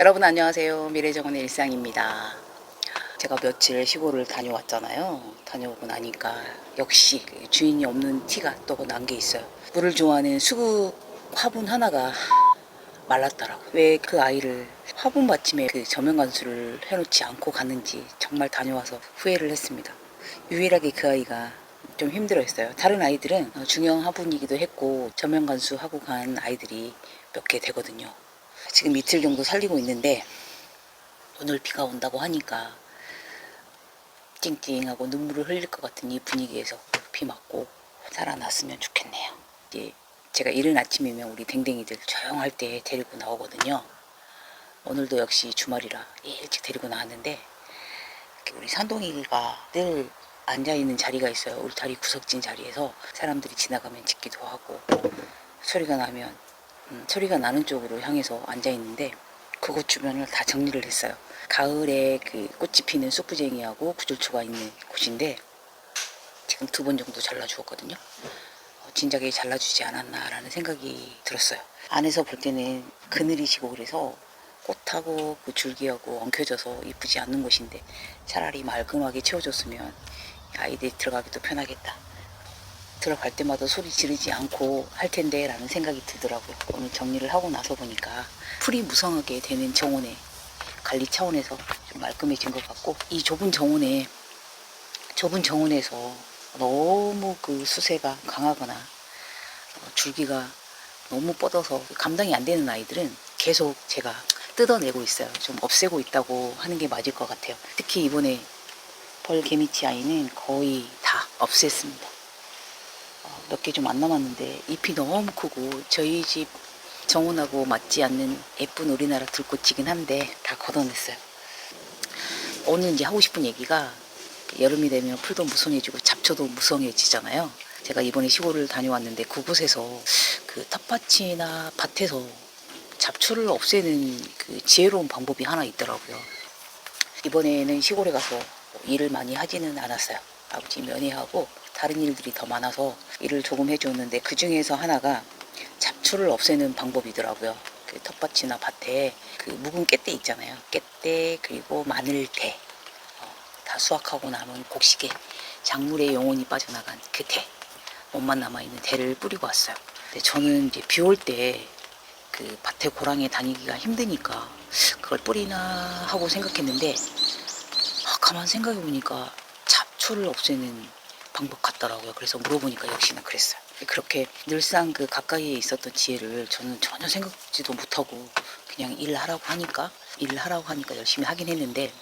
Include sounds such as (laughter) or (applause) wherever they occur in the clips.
여러분 안녕하세요. 미래정원의 일상입니다. 제가 며칠 시골을 다녀왔잖아요. 다녀오고 나니까 역시 그 주인이 없는 티가 또 난 게 있어요. 물을 좋아하는 수국 화분 하나가 말랐더라고. 왜 그 아이를 화분 받침에 그 저면관수를 해놓지 않고 갔는지 정말 다녀와서 후회를 했습니다. 유일하게 그 아이가 좀 힘들어했어요. 다른 아이들은 어, 중형 화분이기도 했고 저면관수 하고 간 아이들이 몇 개 되거든요. 지금 이틀 정도 살리고 있는데 오늘 비가 온다고 하니까 찡찡하고 눈물을 흘릴 것 같은 이 분위기에서 비 맞고 살아났으면 좋겠네요. 이제 제가 이른 아침이면 우리 댕댕이들 조용할 때 데리고 나오거든요. 오늘도 역시 주말이라 일찍 데리고 나왔는데 우리 산동이가 늘 앉아 있는 자리가 있어요. 울타리 구석진 자리에서 사람들이 지나가면 짖기도 하고 소리가 나면 음, 소리가 나는 쪽으로 향해서 앉아 있는데 그곳 주변을 다 정리를 했어요. 가을에 그 꽃이 피는 쑥부쟁이하고 구절초가 있는 곳인데 지금 두 번 정도 잘라주었거든요. 어, 진작에 잘라주지 않았나라는 생각이 들었어요. 안에서 볼 때는 그늘이 지고 그래서 꽃하고 그 줄기하고 엉켜져서 이쁘지 않는 곳인데 차라리 말끔하게 채워줬으면 아이들이 들어가기도 편하겠다. 들어갈 때마다 소리 지르지 않고 할 텐데 라는 생각이 들더라고요. 오늘 정리를 하고 나서 보니까 풀이 무성하게 되는 정원에 관리 차원에서 좀 말끔해진 것 같고 이 좁은 정원에 좁은 정원에서 너무 그 수세가 강하거나 어, 줄기가 너무 뻗어서 감당이 안 되는 아이들은 계속 제가 뜯어내고 있어요. 좀 없애고 있다고 하는 게 맞을 것 같아요. 특히 이번에 벌개미치 아이는 거의 다 없앴습니다. 어, 몇개 좀 안 남았는데 잎이 너무 크고 저희 집 정원하고 맞지 않는 예쁜 우리나라 들꽃이긴 한데 다 걷어냈어요. 오늘 이제 하고 싶은 얘기가 여름이 되면 풀도 무성해지고 잡초도 무성해지잖아요. 제가 이번에 시골을 다녀왔는데 그곳에서 그 텃밭이나 밭에서 잡초를 없애는 그 지혜로운 방법이 하나 있더라고요. 이번에는 시골에 가서 일을 많이 하지는 않았어요. 아버지 면회하고 다른 일들이 더 많아서 일을 조금 해줬는데 그 중에서 하나가 잡초를 없애는 방법이더라고요. 그 텃밭이나 밭에 그 묵은 깻대 있잖아요. 깻대 그리고 마늘대 어, 다 수확하고 남은 곡식에 작물에 영혼이 빠져나간 그 대, 몸만 남아있는 대를 뿌리고 왔어요. 근데 저는 이제 비 올 때 그 밭에 고랑에 다니기가 힘드니까 그걸 뿌리나 하고 생각했는데 아, 가만 생각해 보니까 잡초를 없애는 방법 같더라고요. 그래서 물어보니까 역시나 그랬어요. 그렇게 늘상 그 가까이에 있었던 지혜를 저는 전혀 생각지도 못하고 그냥 일하라고 하니까 일하라고 하니까 열심히 하긴 했는데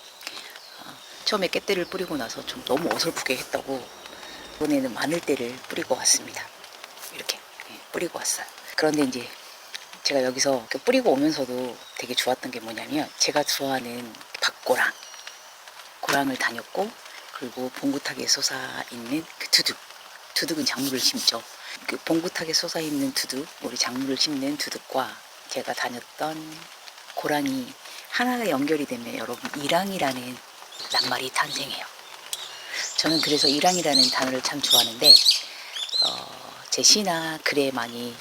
아, 처음에 깻대를 뿌리고 나서 좀 너무 어설프게 했다고 이번에는 마늘대를 뿌리고 왔습니다. 이렇게 예, 뿌리고 왔어요. 그런데 이제 제가 여기서 뿌리고 오면서도 되게 좋았던 게 뭐냐면 제가 좋아하는 박고랑 고랑을 다녔고 그리고 봉구탁에 솟아 있는 그 두둑 두둑은 작물을 심죠. 그 봉구탁에 솟아 있는 두둑 우리 작물을 심는 두둑과 제가 다녔던 고랑이 하나가 연결이 되면 여러분 이랑이라는 낱말이 탄생해요. 저는 그래서 이랑이라는 단어를 참 좋아하는데 어, 제 시나 글에 많이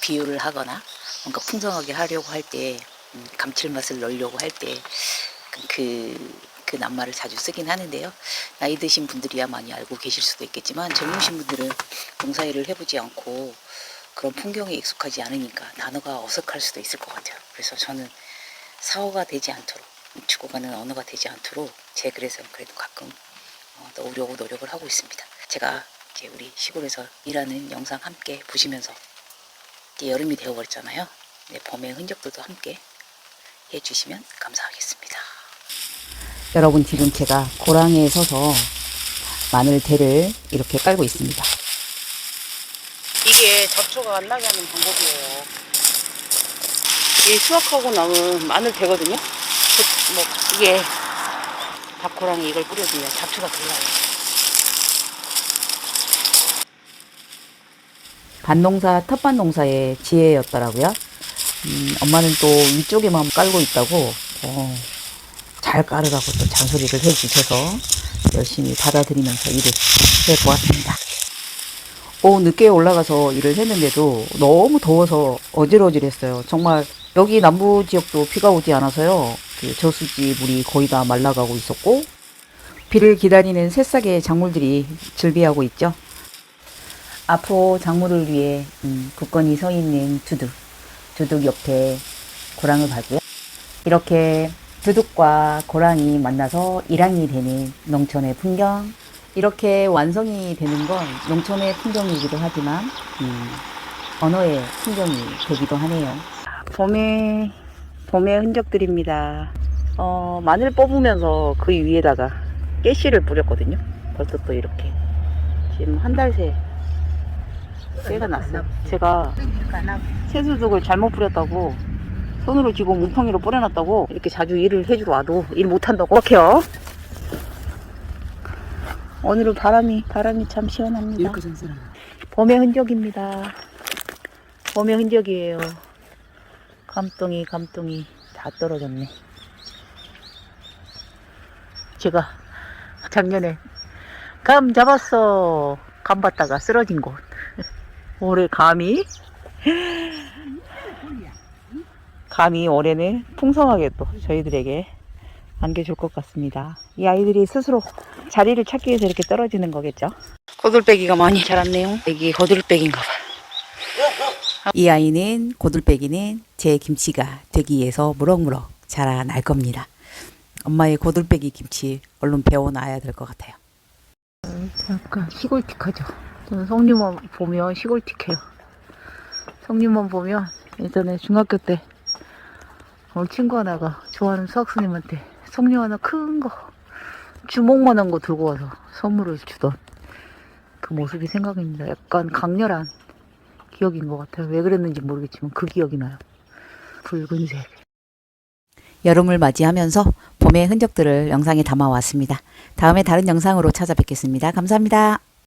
비유를 하거나 뭔가 풍성하게 하려고 할 때 감칠맛을 넣으려고 할 때 그 그 낱말을 자주 쓰긴 하는데요. 나이 드신 분들이야 많이 알고 계실 수도 있겠지만 젊으신 분들은 농사일을 해보지 않고 그런 풍경에 익숙하지 않으니까 단어가 어색할 수도 있을 것 같아요. 그래서 저는 사어가 되지 않도록 죽어가는 언어가 되지 않도록 제 글에서 그래도 가끔 어, 넣으려고 노력을 하고 있습니다. 제가 이제 우리 시골에서 일하는 영상 함께 보시면서 이제 여름이 되어버렸잖아요. 네, 봄의 흔적들도 함께 해주시면 감사하겠습니다. 여러분 지금 제가 고랑에 서서 마늘 대를 이렇게 깔고 있습니다. 이게 잡초가 안 나게 하는 방법이에요. 이 수확하고 남은 마늘 대거든요. 그, 뭐 이게 박고랑에 이걸 뿌려주면 잡초가 덜 나요. 밭농사 텃밭 농사의 지혜였더라고요. 음, 엄마는 또 위쪽에만 깔고 있다고 어, 잘 깔으라고 또 잔소리를 해주셔서 열심히 받아들이면서 일을 해보았습니다. 오 늦게 올라가서 일을 했는데도 너무 더워서 어질어질했어요. 정말 여기 남부 지역도 비가 오지 않아서요. 그 저수지 물이 거의 다 말라가고 있었고 비를 기다리는 새싹의 작물들이 즐비하고 있죠. 앞으로 작물을 위해 음, 굳건히 서 있는 두둑, 두둑 옆에 고랑을 봐고요. 이렇게 두둑과 고랑이 만나서 일항이 되는 농촌의 풍경. 이렇게 완성이 되는 건 농촌의 풍경이기도 하지만 음, 언어의 풍경이 되기도 하네요. 봄의 봄의 흔적들입니다. 어, 마늘 뽑으면서 그 위에다가 깨씨를 뿌렸거든요. 벌써 또 이렇게 지금 한 달 새 새가 났어요. 제가 새수둑을 잘못 뿌렸다고 손으로 쥐고 뭉텅이로 뿌려놨다고 이렇게 자주 일을 해주러 와도 일 못한다고 이렇게요. 오늘은 바람이 바람이 참 시원합니다. 봄의 흔적입니다. 봄의 흔적이에요. 감동이 감동이 다 떨어졌네. 제가 작년에 감 잡았어. 감 받다가 쓰러진 곳. (laughs) 올해 감이 감이 올해는 풍성하게 또 저희들에게 안겨줄 것 같습니다. 이 아이들이 스스로 자리를 찾기 위해서 이렇게 떨어지는 거겠죠. 고들빼기가 많이 자랐네요. 이게 고들빼기인가 봐. 이 아이는 고들빼기는 제 김치가 되기 위해서 무럭무럭 자라날 겁니다. 엄마의 고들빼기 김치 얼른 배워놔야 될 것 같아요. 약간 시골틱하죠. 저는 성류만 보면 시골틱해요. 성류만 보면 예전에 중학교 때 오늘 친구 하나가 좋아하는 수학 선생님한테 석류 하나 큰 거 주먹만한 거 들고 와서 선물을 주던 그 모습이 생각납니다. 약간 강렬한 기억인 것 같아요. 왜 그랬는지 모르겠지만 그 기억이 나요. 붉은색. 여름을 맞이하면서 봄의 흔적들을 영상에 담아왔습니다. 다음에 다른 영상으로 찾아뵙겠습니다. 감사합니다.